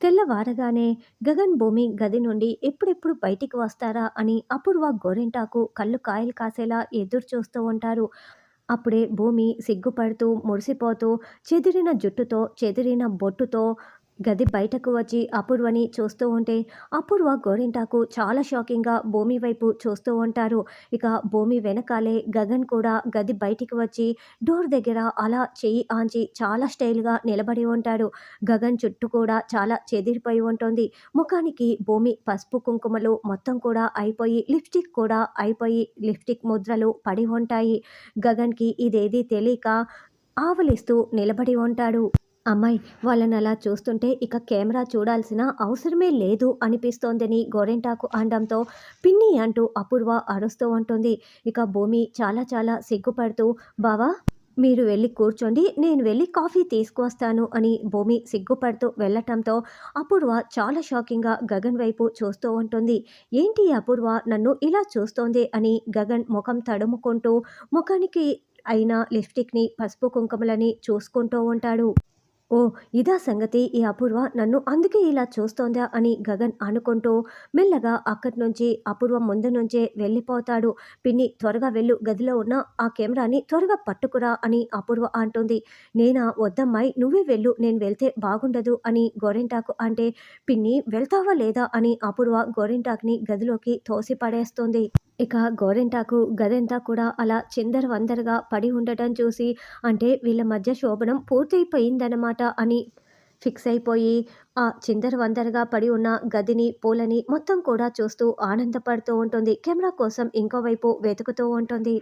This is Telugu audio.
తెల్లవారగానే గగన్ భూమి గది నుండి ఎప్పుడెప్పుడు బయటికి వస్తారా అని అపూర్వ గోరింటాకు కళ్ళు కాయలు కాసేలా ఎదురు చూస్తూ ఉంటారు. అప్పుడే భూమి సిగ్గుపడుతూ మురిసిపోతూ చెదిరిన జుట్టుతో చెదిరిన బొట్టుతో గది బయటకు వచ్చి అపూర్వని చూస్తూ ఉంటే అపూర్వ గోరింటాకు చాలా షాకింగ్గా భూమి వైపు చూస్తూ ఉంటారు. ఇక భూమి వెనకాలే గగన్ కూడా గది బయటికి వచ్చి డోర్ దగ్గర అలా చెయ్యి ఆంచి చాలా స్టైల్గా నిలబడి ఉంటాడు. గగన్ చుట్టూ కూడా చాలా చెదిరిపోయి ఉంటుంది. ముఖానికి భూమి పసుపు కుంకుమలు మొత్తం కూడా అయిపోయి లిప్స్టిక్ కూడా అయిపోయి లిప్స్టిక్ ముద్రలు పడి ఉంటాయి. గగన్కి ఇదేదీ తెలియక ఆవలిస్తూ నిలబడి ఉంటాడు. అమ్మాయి వాళ్ళని అలా చూస్తుంటే ఇక కెమెరా చూడాల్సిన అవసరమే లేదు అనిపిస్తోందని గోరెంటాకు అనడంతో పిన్ని అంటూ అపూర్వ అరుస్తూ ఉంటుంది. ఇక భూమి చాలా చాలా సిగ్గుపడుతూ బావా మీరు వెళ్ళి కూర్చోండి నేను వెళ్ళి కాఫీ తీసుకువస్తాను అని భూమి సిగ్గుపడుతూ వెళ్ళటంతో అపూర్వ చాలా షాకింగ్గా గగన్ వైపు చూస్తూ ఉంటుంది. ఏంటి అపూర్వ నన్ను ఇలా చూస్తోంది అని గగన్ ముఖం తడుముకుంటూ ముఖానికి అయిన లిప్స్టిక్ని పసుపు కుంకుమలని చూసుకుంటూ ఉంటాడు. ఓ ఇదా సంగతి. ఈ అపూర్వ నన్ను అందుకే ఇలా చూస్తోందా అని గగన్ అనుకుంటూ మెల్లగా అక్కడి నుంచి అపూర్వ ముందు నుంచే వెళ్ళిపోతాడు. పిన్ని త్వరగా వెళ్ళు. గదిలో ఉన్న ఆ కెమెరాని త్వరగా పట్టుకురా అని అపూర్వ అంటుంది. నేనా? వద్దమ్మాయి నువ్వే వెళ్ళు. నేను వెళ్తే బాగుండదు అని గోరింటాకు అంటే పిన్ని వెళ్తావా లేదా అని అపూర్వ గోరింటాకుని గదిలోకి తోసి పడేస్తుంది ఇక గోరింటాకు గదంతా కూడా అలా చిందర వందరగా పడి ఉండటం చూసి అంటే వీళ్ళ మధ్య శోభనం పూర్తయిపోయిందన్నమాట అని ఫిక్స్ అయిపోయి ఆ చిందర వందరగా పడి ఉన్న గదిని పూలని మొత్తం కూడా చూస్తూ ఆనందపడుతూ ఉంటుంది. కెమెరా కోసం ఇంకోవైపు వెతుకుతూ ఉంటుంది.